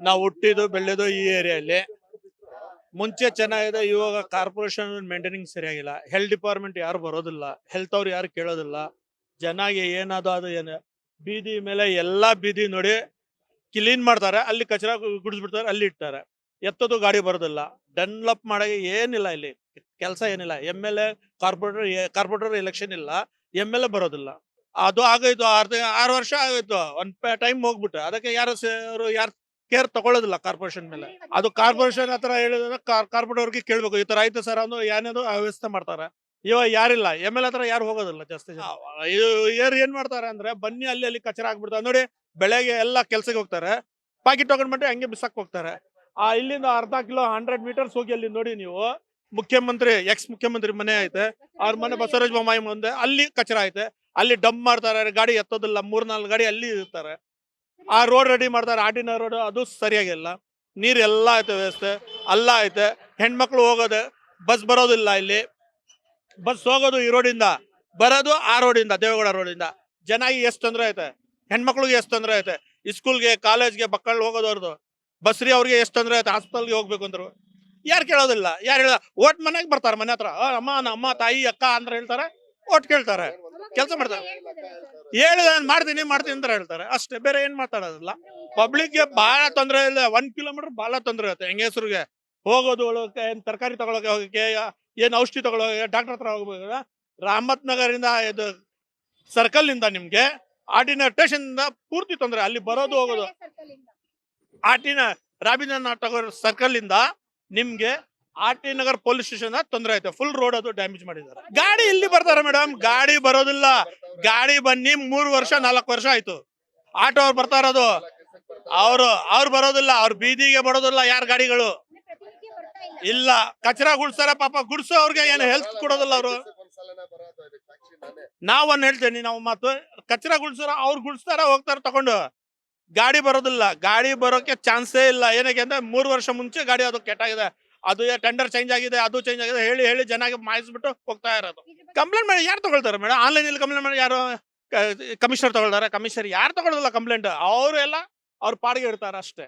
ನಾವು ಹುಟ್ಟಿದ್ದು, ಬೆಳೆದು ಈ ಏರಿಯಲ್ಲಿ. ಮುಂಚೆ ಚೆನ್ನಾಗಿದೆ, ಇವಾಗ ಕಾರ್ಪೊರೇಷನ್ ಮೇಂಟೈನಿಂಗ್ ಸರಿಯಾಗಿಲ್ಲ. ಹೆಲ್ತ್ ಡಿಪಾರ್ಟ್ಮೆಂಟ್ ಯಾರು ಬರೋದಿಲ್ಲ. ಹೆಲ್ತ್ ಅವ್ರು ಯಾರು ಕೇಳೋದಿಲ್ಲ. ಜನಗೆ ಏನದು ಅದು ಏನು, ಬೀದಿ ಮೇಲೆ ಎಲ್ಲಾ ಬೀದಿ ನೋಡಿ ಕ್ಲೀನ್ ಮಾಡ್ತಾರೆ. ಅಲ್ಲಿ ಕಚರ ಗುಡಿಸ್ಬಿಡ್ತಾರೆ, ಅಲ್ಲಿ ಇಡ್ತಾರೆ. ಎತ್ತದು ಗಾಡಿ ಬರೋದಿಲ್ಲ. ಡೆವಲಪ್ ಮಾಡಕ್ಕೆ ಏನಿಲ್ಲ ಇಲ್ಲಿ. ಕೆಲಸ ಏನಿಲ್ಲ. M L A, corporator corporator election ಇಲ್ಲ. ಎಂ ಎಲ್ ಎ ಬರೋದಿಲ್ಲ. ಅದು ಆಗೋಯ್ತು, ಆರು ಆರು ವರ್ಷ ಆಗೋಯ್ತು. ಒಂದು ಟೈಮ್ ಹೋಗ್ಬಿಟ್ಟು ಅದಕ್ಕೆ ಯಾರು ಯಾರು ಕೇರ್ ತಗೊಳ್ಳೋದಿಲ್ಲ ಕಾರ್ಪೊರೇಷನ್ ಮೇಲೆ. ಅದು ಕಾರ್ಪೊರೇಷನ್ ಹತ್ರ ಹೇಳಿದ್ರೆ ಕಾರ್ಪೊರೇಟ್ ಅವ್ರಿಗೆ ಕೇಳ್ಬೇಕು. ಈ ತರ ಆಯ್ತು ಸರ್ ಅನ್ನೋ ಏನೇನೋ ವ್ಯವಸ್ಥೆ ಮಾಡ್ತಾರೆ. ಇವಾಗ ಯಾರಿಲ್ಲ. ಎಂ ಎಲ್ ಹತ್ರ ಯಾರು ಹೋಗೋದಿಲ್ಲ ಜಾಸ್ತಿ. ಇವ್ರು ಏನ್ ಮಾಡ್ತಾರೆ ಅಂದ್ರೆ ಬನ್ನಿ ಅಲ್ಲಿ ಅಲ್ಲಿ ಕಚರ ಆಗ್ಬಿಡ್ತಾರೆ ನೋಡಿ ಬೆಳಗ್ಗೆ ಎಲ್ಲ ಕೆಲ್ಸಕ್ಕೆ ಹೋಗ್ತಾರೆ. ಪಾಕಿಟ್ ತಗೊಂಡ್ಬಿಟ್ಟು ಹಂಗೆ ಬಿಸಾಕ್ ಹೋಗ್ತಾರೆ. ಆ ಇಲ್ಲಿಂದ ಅರ್ಧ ಕಿಲೋ ಹಂಡ್ರೆಡ್ ಮೀಟರ್ಸ್ ಹೋಗಿ ಅಲ್ಲಿ ನೋಡಿ ನೀವು ಮುಖ್ಯಮಂತ್ರಿ ಎಕ್ಸ್ ಮುಖ್ಯಮಂತ್ರಿ ಮನೆ ಐತೆ. ಅವ್ರ ಮನೆ ಬಸವರಾಜ ಬೊಮ್ಮಾಯಿ ಮುಂದೆ ಅಲ್ಲಿ ಕಚರ ಐತೆ. ಅಲ್ಲಿ ಡಂಪ್ ಮಾಡ್ತಾರೆ ಗಾಡಿ ಎತ್ತೋದಿಲ್ಲ ಮೂರ್ನಾಲ್ಕು ಗಾಡಿ ಅಲ್ಲಿ ಇರ್ತಾರೆ. ಆ ರೋಡ್ ರೆಡಿ ಮಾಡ್ತಾರೆ, ಆಟಿನ ರೋಡ್ ಅದು ಸರಿಯಾಗಿಲ್ಲ. ನೀರೆಲ್ಲ ಐತೆ ವ್ಯವಸ್ಥೆ, ಅಲ್ಲ ಐತೆ. ಹೆಣ್ಮಕ್ಳು ಹೋಗೋದು ಬಸ್ ಬರೋದಿಲ್ಲ ಇಲ್ಲಿ. ಬಸ್ ಹೋಗೋದು ಈ ರೋಡಿಂದ ಬರೋದು ಆ ರೋಡಿಂದ ದೇವೇಗೌಡ ರೋಡಿಂದ ಜನ ಎಷ್ಟು ತೊಂದರೆ ಐತೆ? ಹೆಣ್ಮಕ್ಳಿಗೆ ಎಷ್ಟು ತೊಂದರೆ ಐತೆ? ಸ್ಕೂಲ್ಗೆ ಕಾಲೇಜ್ಗೆ ಮಕ್ಕಳು ಹೋಗೋದವ್ರದ್ದು ಬಸ್ರಿ ಅವ್ರಿಗೆ ಎಷ್ಟು ತೊಂದರೆ ಐತೆ? ಹಾಸ್ಪಿಟಲ್ಗೆ ಹೋಗ್ಬೇಕು ಅಂದ್ರು. ಯಾರು ಕೇಳೋದಿಲ್ಲ? ಯಾರು ಹೇಳ ಓಟ್ ಮನೆಗೆ ಬರ್ತಾರೆ ಮನೆ ಹತ್ರ. ಅಮ್ಮ ನಮ್ಮ ತಾಯಿ, ಅಕ್ಕ ಅಂದ್ರೆ ಹೇಳ್ತಾರೆ, ಓಟ್ ಕೇಳ್ತಾರೆ. ಕೆಲ್ಸ ಮಾಡ್ತಾರೆ. ಹೇಳಿದ ಮಾಡ್ತೀನಿ ಮಾಡ್ತೀನಿ ಅಂತ ಹೇಳ್ತಾರೆ. ಅಷ್ಟೇ ಬೇರೆ ಏನ್ ಮಾತಾಡೋದಿಲ್ಲ. ಪಬ್ಲಿಕ್ಗೆ ಬಹಳ ತೊಂದರೆ ಇಲ್ಲ. ಒಂದ್ ಕಿಲೋಮೀಟರ್ ಬಹಳ ತೊಂದರೆ ಇರುತ್ತೆ. ಹೆಂಗಸರಿಗೆ ಹೋಗೋದು ಒಳಗೆ ಏನ್ ತರಕಾರಿ ತಗೊಳಕ್ಕೆ ಹೋಗಕ್ಕೆ ಏನ್ ಔಷಧಿ ತಗೊಳಕ್ಕೆ ಡಾಕ್ಟರ್ ಹತ್ರ ಹೋಗ್ಬೇಕು ರಾಮತ್ ನಗರಿಂದ ಇದು ಸರ್ಕಲ್ ಇಂದ ನಿಮ್ಗೆ ಆಟಿನ ಸ್ಟೇಷನ್ ಇಂದ ಪೂರ್ತಿ ತೊಂದರೆ. ಅಲ್ಲಿ ಬರೋದು ಹೋಗೋದು. ಆಟಿನ ರಾಬಿನ ಟಗೋರ್ ಸರ್ಕಲ್ ಇಂದ ನಿಮ್ಗೆ ಆರ್ಟಿ ನಗರ್ ಪೊಲೀಸ್ ಸ್ಟೇಷನ್ ತೊಂದರೆ ಆಯ್ತು. ಫುಲ್ ರೋಡ್ ಅದು ಡ್ಯಾಮೇಜ್ ಮಾಡಿದ್ದಾರೆ. ಗಾಡಿ ಇಲ್ಲಿ ಬರ್ತಾರೆ ಮೇಡಮ್ ಗಾಡಿ ಬರೋದಿಲ್ಲ. ಗಾಡಿ ಬನ್ನಿ, ಮೂರು ವರ್ಷ, ನಾಲ್ಕು ವರ್ಷ ಆಯ್ತು. ಆಟೋ ಅವ್ರು ಬರ್ತಾ ಇರೋದು. ಅವರು, ಅವ್ರು ಬರೋದಿಲ್ಲ. ಅವ್ರ ಬೀದಿಗೆ ಬರೋದಿಲ್ಲ ಯಾರ ಗಾಡಿಗಳು. ಇಲ್ಲ. ಕಚರಾ ಗುಡ್ಸಾರ ಪಾಪ. ಗುಡ್ಸೋ ಅವ್ರಿಗೆ ಏನು ಹೆಲ್ತ್ ಕೊಡೋದಿಲ್ಲ ಅವರು. ನಾವ್ ಒಂದ್ ಹೇಳ್ತೇನೆ, ನಾವು ಮಾತು. ಕಚರ ಗುಡ್ಸಾರ ಅವ್ರು ಗುಡ್ಸ್ತಾರ, ಹೋಗ್ತಾರ ತಗೊಂಡು ಗಾಡಿ ಬರೋದಿಲ್ಲ. ಗಾಡಿ ಬರೋಕೆ ಚಾನ್ಸೇ ಇಲ್ಲ. ಏನಕ್ಕೆ ಅಂದ್ರೆ ಮೂರು ವರ್ಷ ಮುಂಚೆ ಗಾಡಿ ಅದು ಕೆಟ್ಟಾಗಿದೆ. ಅದು ಟೆಂಡರ್ ಚೇಂಜ್ ಆಗಿದೆ ಅದು ಚೇಂಜ್ ಆಗಿದೆ ಹೇಳಿ ಹೇಳಿ ಜನಾಗೆ ಮಾಯಿಸ್ಬಿಟ್ಟು ಹೋಗ್ತಾ ಇರೋದು. ಕಂಪ್ಲೇಂಟ್ ಮಾಡಿ ಯಾರು ತಗೊಳ್ತಾರೆ ಮೇಡಮ್ ಆನ್ಲೈನ್ ಅಲ್ಲಿ ಕಂಪ್ಲೇಂಟ್ ಮಾಡಿ ಯಾರು ಕಮಿಷನರ್ ತಗೊಳ್ತಾರೆ ಕಮಿಷನರ್ ಯಾರು ತಗೊಳ್ಳೋದಿಲ್ಲ ಕಂಪ್ಲೇಂಟ್ ಅವರು ಎಲ್ಲ ಅವ್ರ ಪಾಡಿಗೆ ಇರ್ತಾರೆ ಅಷ್ಟೇ